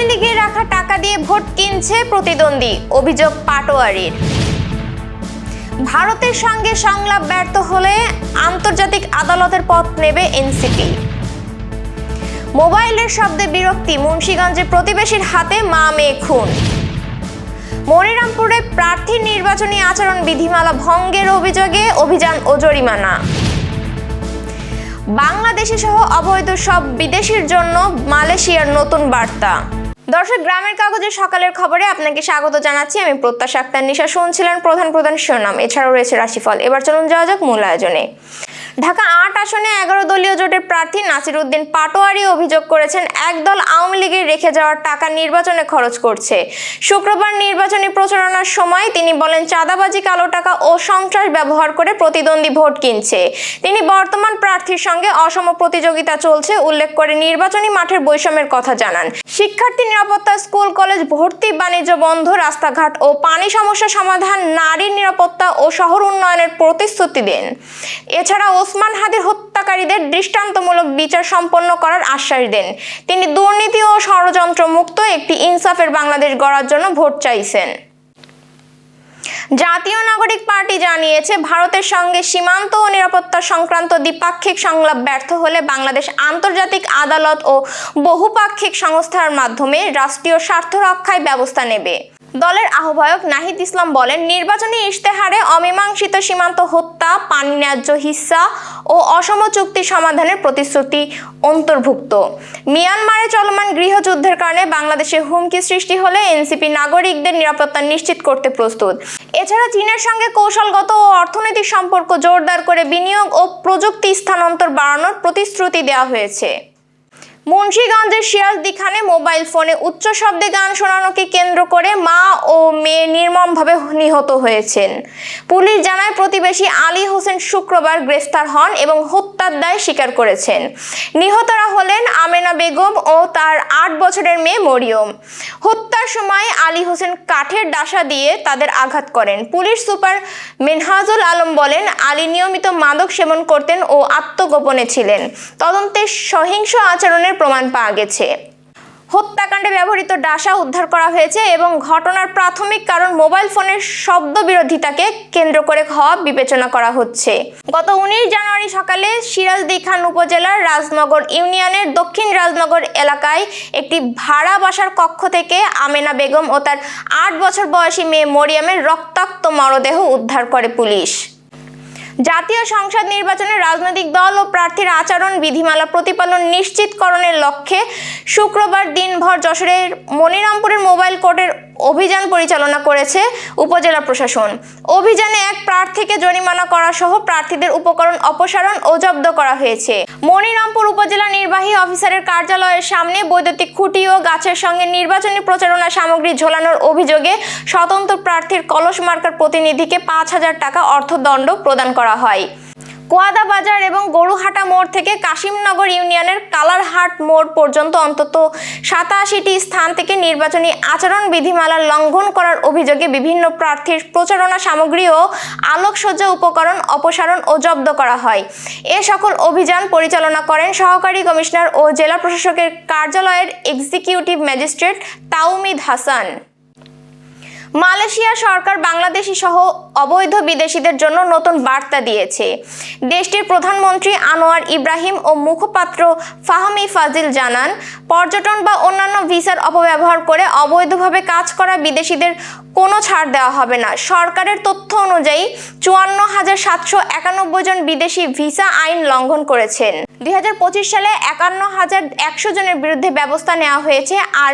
আওয়ামী লীগের রাখা টাকা দিয়ে ভোট কিনছে প্রতিদ্বন্দ্বী, অভিযোগ পাটোয়ারির। ভারতের সঙ্গে সংলাপ ব্যর্থ হলে আন্তর্জাতিক আদালতের পথ নেবে এনসিপি। মোবাইলের শব্দে বিরক্তি, মুন্সীগঞ্জে প্রতিবেশীর হাতে মা মেয়ে খুন। মনিরামপুরে প্রার্থীর নির্বাচনী আচরণ বিধিমালা ভঙ্গের অভিযোগে অভিযান ও জরিমানা। বাংলাদেশি সহ অবৈধ সব বিদেশির জন্য মালয়েশিয়ার নতুন বার্তা। দর্শক, গ্রামের কাগজের সকালের খবরে আপনাকে স্বাগত জানাচ্ছি। আমি প্রত্যাশা আক্তার নিশা, শুনছিলেন প্রধান প্রধান শিরোনাম। এছাড়াও রয়েছে রাশিফল। এবার চলুন যাওয়া যাক মূল আয়োজনে। ঢাকা আট আসনে এগারো দলীয় জোটের প্রার্থী নাসির উদ্দিন পাটোয়ারি অভিযোগ করেছেন, একদল আওয়ামী লীগের রেখে যাওয়ার টাকা নির্বাচনে খরচ করছে। শুক্রবার নির্বাচনী প্রচারণার সময় তিনি বলেন, চাঁদাবাজি, কালো টাকা ও সন্ত্রাস ব্যবহার করে প্রতিদ্বন্দ্বী ভোট কিনছে। তিনি বর্তমান প্রার্থীর সঙ্গে অসম প্রতিযোগিতা চলছে, উল্লেখ করে নির্বাচনী মাঠের বৈষম্যের কথা জানান। শিক্ষার্থী নিরাপত্তা, স্কুল, কলেজ, ভর্তি, বাণিজ্য বন্ধ, রাস্তাঘাট ও পানি সমস্যা সমাধান, নারী নিরাপত্তা ও শহর উন্নয়নের প্রতিশ্রুতি দেন। এছাড়া ওসমান হাদির হত্যাকারীদের দৃষ্টান্তমূলক বিচার সম্পন্ন করার আশ্বাস দেন। তিনি দুর্নীতি ও ষড়যন্ত্র মুক্ত একটি ইনসাফের বাংলাদেশ গড়ার জন্য ভোট চাইছেন। জাতীয় নাগরিক পার্টি জানিয়েছে, ভারতের সঙ্গে সীমান্ত ও নিরাপত্তা সংক্রান্ত দ্বিপাক্ষিক সংলাপ ব্যর্থ হলে বাংলাদেশ আন্তর্জাতিক আদালত ও বহুপাক্ষিক সংস্থার মাধ্যমে রাষ্ট্রীয় স্বার্থ রক্ষায় ব্যবস্থা নেবে। দলের আহ্বায়ক নাহিদ ইসলাম বলেন, নির্বাচনী ইশতেহারে অমীমাংসিত সীমান্ত হত্যা পানি ন্যায্য হিস্সা ও অসম চুক্তি সমাধানের প্রতিশ্রুতি অন্তর্ভুক্ত। মিয়ানমারে চলমান গৃহযুদ্ধের কারণে বাংলাদেশে হুমকি সৃষ্টি হলে এনসিপি নাগরিকদের নিরাপত্তা নিশ্চিত করতে প্রস্তুত। এছাড়া চীনের সঙ্গে কৌশলগত ও অর্থনৈতিক সম্পর্ক জোরদার করে বিনিয়োগ ও প্রযুক্তি স্থানান্তর বাড়ানোর প্রতিশ্রুতি দেওয়া হয়েছে। মুন্সিগঞ্জের সিরাজদিখানে মোবাইল ফোনে উচ্চ শব্দে গান শোনানোকে কেন্দ্র করে মা ও মেয়ে নির্মমভাবে নিহত হয়েছেন। পুলিশ জানায়, প্রতিবেশী আলী হোসেন শুক্রবার গ্রেফতার হন এবং হত্যার দায় স্বীকার করেছেন। নিহতরা হলেন আমেনা বেগম ও তার আট বছরের মেয়ে মরিয়ম। হত্যার সময় আলী হোসেন কাঠের ডাসা দিয়ে তাদের আঘাত করেন। পুলিশ সুপার মেনহাজুল আলম বলেন, আলী নিয়মিত মাদক সেবন করতেন ও আত্মগোপনে ছিলেন। তদন্তে সহিংস আচরণের প্রমাণ পাওয়া গেছে। হত্যাকাণ্ডে ব্যবহৃত ডাসা উদ্ধার করা হয়েছে এবং ঘটনার প্রাথমিক কারণ মোবাইল ফোনের শব্দ বিরোধিতাকে কেন্দ্র করে হওয়া বিবেচনা করা হচ্ছে। গত উনিশ জানুয়ারি সকালে সিরাজদি খান উপজেলার রাজনগর ইউনিয়নের দক্ষিণ রাজনগর এলাকায় একটি ভাড়া বাসার কক্ষ থেকে আমেনা বেগম ও তার আট বছর বয়সী মেয়ে মরিয়ামের রক্তাক্ত মরদেহ উদ্ধার করে পুলিশ। জাতীয় সংসদ নির্বাচনে রাজনৈতিক দল ও প্রার্থীর আচরণ, বিধিমালা প্রতিপালন নিশ্চিতকরণের লক্ষ্যে শুক্রবার দিনভর যশোরের মনিরামপুরের মোবাইল কোর্টের অভিযান পরিচালনা করেছে উপজেলা প্রশাসন। অভিযানে এক প্রার্থীকে জরিমানা করা সহ প্রার্থীদের উপকরণ অপসারণ ও জব্দ করা হয়েছে। মনিরামপুর উপজেলা নির্বাহী অফিসারের কার্যালয়ের সামনে বৈদ্যুতিক খুঁটি ও গাছের সঙ্গে নির্বাচনী প্রচারণা সামগ্রী ঝোলানোর অভিযোগে স্বতন্ত্র প্রার্থীর কলস মার্কার প্রতিনিধিকে পাঁচ হাজার টাকা অর্থদণ্ড প্রদান করা হয়। কোয়াদা বাজার এবং গরুহাটা মোড় থেকে কাশিমনগর ইউনিয়নের কালারহাট মোড় পর্যন্ত অন্তত সাতাশিটি স্থান থেকে নির্বাচনী আচরণ বিধিমালা লঙ্ঘন করার অভিযোগে বিভিন্ন প্রার্থীর প্রচারণা সামগ্রী ও আলোকসজ্জা উপকরণ অপসারণ ও জব্দ করা হয়। এ সকল অভিযান পরিচালনা করেন সহকারী কমিশনার ও জেলা প্রশাসকের কার্যালয়ের executive magistrate Taumid Hasan. Malaysia সরকার বাংলাদেশি সহ অবৈধ বিদেশিদের জন্য নতুন বার্তা দিয়েছে। দেশটির প্রধানমন্ত্রী আনোয়ার ইব্রাহিম ও মুখপাত্র ফাহমি ফাজিল জানান, পর্যটন বা অন্যান্য ভিসার অপব্যবহার করে অবৈধভাবে কাজ করা বিদেশিদের কোনো ছাড় দেওয়া হবে না। সরকারের তথ্য অনুযায়ী চুয়ান্ন হাজার সাতশো একানব্বই জন বিদেশি ভিসা আইন লঙ্ঘন করেছেন। দুই হাজার পঁচিশ সালে একান্ন হাজার একশো জনের বিরুদ্ধে ব্যবস্থা নেওয়া হয়েছে আর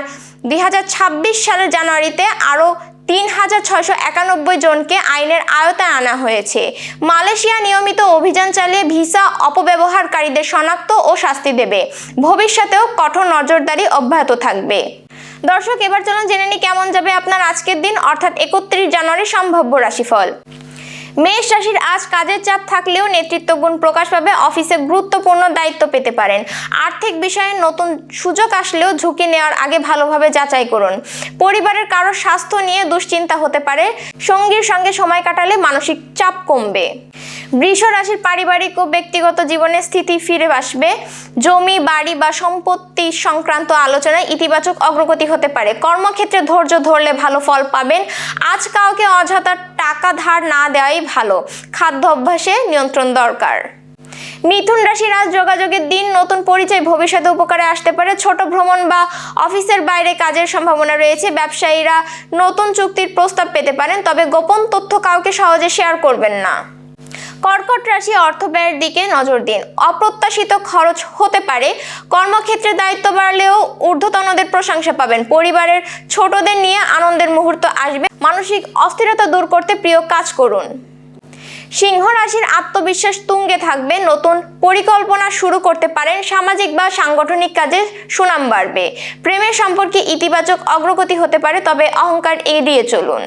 দুই হাজার ছাব্বিশ সালের জানুয়ারিতে আরও তিন হাজার ছশো একানব্বই জনকে আইনের আয়তায় আনা হয়েছে। মালয়েশিয়া নিয়মিত অভিযান চালিয়ে ভিসা অপব্যবহারকারীদের শনাক্ত ও শাস্তি দেবে। ভবিষ্যতেও কঠোর নজরদারি অব্যাহত থাকবে। দর্শক, এবার চলুন জেনে নিই কেমন যাবে আপনার আজকের দিন, অর্থাৎ একত্রিশ জানুয়ারি সম্ভাব্য রাশিফল। মেষ রাশির আজ কাজের চাপ থাকলেও নেতৃত্ব গুণ প্রকাশ পাবে অফিসে গুরুত্বপূর্ণ দায়িত্ব পেতে পারেন। আর্থিক বিষয়ে নতুন সুযোগ আসলেও ঝুঁকি নেওয়ার আগে ভালোভাবে যাচাই করুন। পরিবারের কারও স্বাস্থ্য নিয়ে দুশ্চিন্তা হতে পারে। সঙ্গীর সঙ্গে সময় কাটালে মানসিক চাপ কমবে। বৃষ রাশির পারিবারিক ও ব্যক্তিগত জীবনের স্থিতি ফিরে আসবে। জমি, বাড়ি বা সম্পত্তি সংক্রান্ত আলোচনায় ইতিবাচক অগ্রগতি হতে পারে। কর্মক্ষেত্রে ধৈর্য ধরলে ভালো ফল পাবেন। আজ কাউকে অযথা টাকা ধার না দেওয়াই ভালো। খাদ্য অভ্যাসে নিয়ন্ত্রণ দরকার। মিথুন রাশির আজ যোগাযোগের দিন, নতুন পরিচয় ভবিষ্যতে উপকারে আসতে পারে। ছোট ভ্রমণ বা অফিসের বাইরে কাজের সম্ভাবনা রয়েছে। ব্যবসায়ীরা নতুন চুক্তির প্রস্তাব পেতে পারেন, তবে গোপন তথ্য কাউকে সহজে শেয়ার করবেন না। কর্কট রাশি অর্থ ব্যয়ের দিকে নজর দিন। অপ্রত্যাশিত খরচ হতে পারে। কর্মক্ষেত্রে দায়িত্ব বাড়লেও ঊর্ধ্বতনদের প্রশংসা পাবেন। পরিবারের ছোটদের নিয়ে আনন্দের মুহূর্ত আসবে। মানসিক অস্থিরতা দূর করতে প্রিয় কাজ করুন। সিংহ রাশির আত্মবিশ্বাস তুঙ্গে থাকবে, নতুন পরিকল্পনা শুরু করতে পারেন, সামাজিক বা সাংগঠনিক কাজে সুনাম বাড়বে। প্রেমের সম্পর্কে ইতিবাচক অগ্রগতি হতে পারে, তবে অহংকার এড়িয়ে চলুন।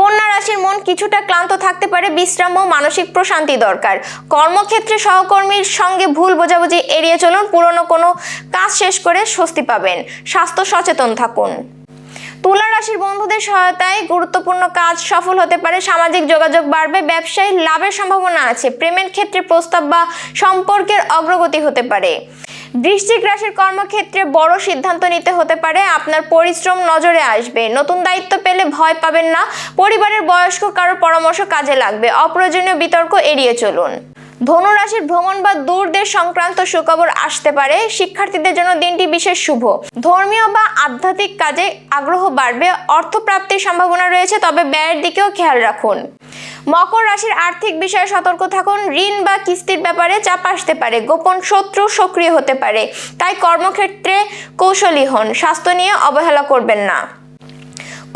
কন্যা রাশির মন কিছুটা ক্লান্ত থাকতে পারে, বিশ্রাম ও মানসিক প্রশান্তি দরকার। কর্মক্ষেত্রে সহকর্মীর সঙ্গে ভুল বোঝাবুঝি এড়িয়ে চলুন, পুরনো কোনো কাজ শেষ করে স্বস্তি পাবেন। স্বাস্থ্য সচেতন থাকুন। তুলা রাশির বন্ধুদের সহায়তায় গুরুত্বপূর্ণ কাজ সফল হতে পারে। সামাজিক যোগাযোগ বাড়বে, ব্যবসায়ী লাভের সম্ভাবনা আছে, প্রেমের ক্ষেত্রে প্রস্তাব বা সম্পর্কের অগ্রগতি হতে পারে। বৃশ্চিক রাশির কর্মক্ষেত্রে বড় সিদ্ধান্ত নিতে হতে পারে, আপনার পরিশ্রম নজরে আসবে, নতুন দায়িত্ব পেলে ভয় পাবেন না, পরিবারের বয়স্ক কারোর পরামর্শ কাজে লাগবে, অপ্রয়োজনীয় বিতর্ক এড়িয়ে চলুন। ধনুরাশির ভ্রমণ বা দূরদেশ সংক্রান্ত সুখবর আসতে পারে। শিক্ষার্থীদের জন্য দিনটি বিশেষ শুভ। ধর্মীয় বা আধ্যাত্মিক কাজে আগ্রহ বাড়বে, অর্থপ্রাপ্তির সম্ভাবনা রয়েছে, তবে ব্যয়ের দিকেও খেয়াল রাখুন। মকর রাশির আর্থিক বিষয়ে সতর্ক থাকুন। ঋণ বা কিস্তির ব্যাপারে চাপ আসতে পারে। গোপন শত্রু সক্রিয় হতে পারে। তাই কর্মক্ষেত্রে কৌশলী হন। স্বাস্থ্য নিয়ে অবহেলা করবেন না।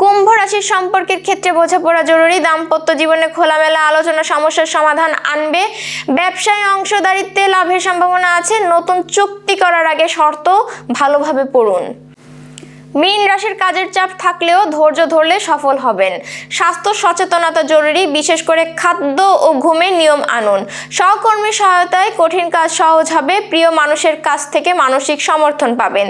কুম্ভ রাশির সম্পর্কের ক্ষেত্রে বোঝাপড়া জরুরি। দাম্পত্য জীবনে খোলামেলা আলোচনা, সমস্যার সমাধান আনবে। ব্যবসায় অংশদারিত্বে লাভের সম্ভাবনা আছে। নতুন চুক্তি করার আগে শর্ত ভালোভাবে পড়ুন। মীন রাশির কাজের চাপ থাকলেও ধৈর্য ধরলে সফল হবেন। স্বাস্থ্য সচেতনতা জরুরি। বিশেষ করে খাদ্য ও ঘুমের নিয়ম আনুন। সহকর্মীর সহায়তায় কঠিন কাজ সহজ হবে। প্রিয় মানুষের কাছ থেকে মানসিক সমর্থন পাবেন।